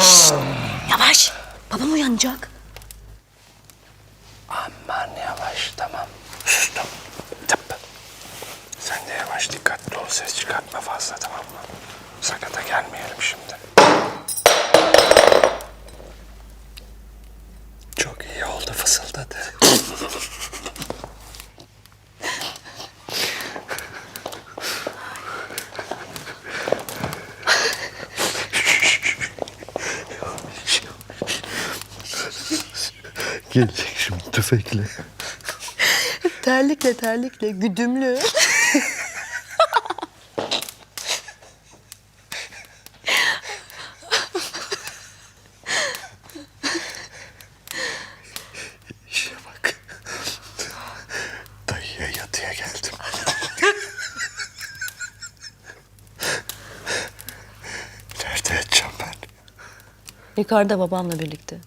Şşt, yavaş. Babam uyanacak. Aman yavaş tamam. Sustum. Tıp. Sen de yavaş dikkatli ol ses çıkartma fazla tamam mı? Sakata gelmeyelim şimdi. Gelecek şimdi tüfekle. Terlikle terlikle güdümlü. İşe bak. Dayıya yatıya geldim. Nerede yatacağım ben? Yukarıda babamla birlikte.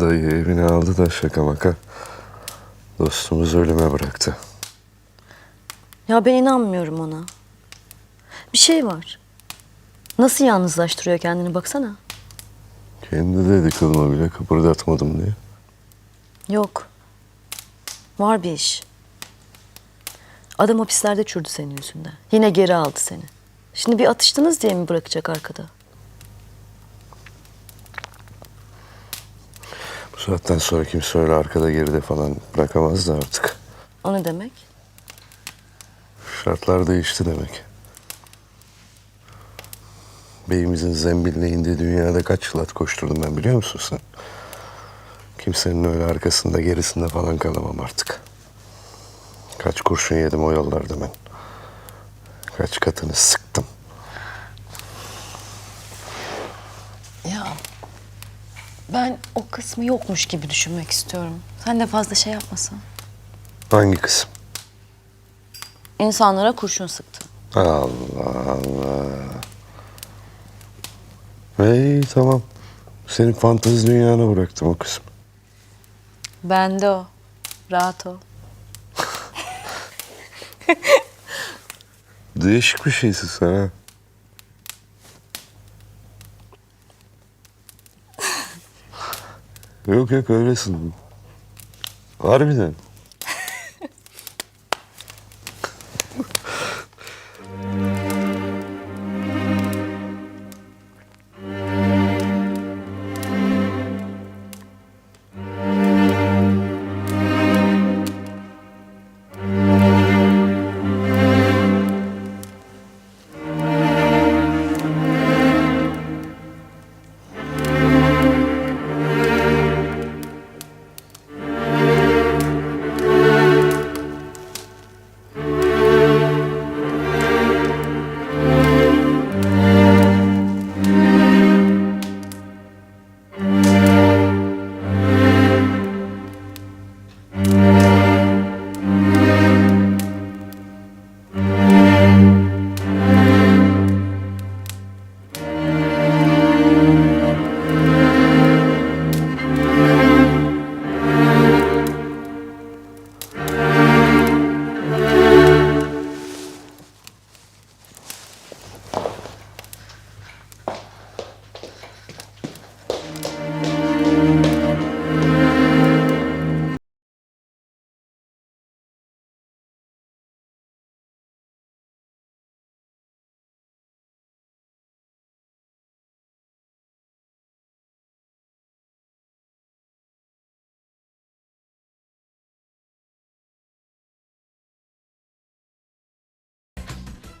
Dayı evine aldı da şaka maka. Dostumuz ölüme bıraktı. Ya ben inanmıyorum ona. Bir şey var. Nasıl yalnızlaştırıyor kendini baksana. Kendi dedi kılma bile kıpırdatmadım diye. Yok. Var bir iş. Adam hapislerde çürdü senin yüzünden. Yine geri aldı seni. Şimdi bir atıştınız diye mi bırakacak arkada? Saatten sonra kimse öyle arkada geride falan bırakamaz da artık. O ne demek? Şartlar değişti demek. Beyimizin zembiline indiği dünyada kaç yıl at koşturdum ben biliyor musun sen? Kimsenin öyle arkasında gerisinde falan kalamam artık. Kaç kurşun yedim o yollarda ben. Kaç katını sıktım. Ben o kısmı yokmuş gibi düşünmek istiyorum. Sen de fazla şey yapmasan. Hangi kısım? İnsanlara kurşun sıktı. Allah Allah. İyi tamam. Senin fantezi dünyana bıraktım o kısmı. Ben de o. Rahat ol. Değişik bir şeysin sen ha. Yok yok öylesin. Harbiden.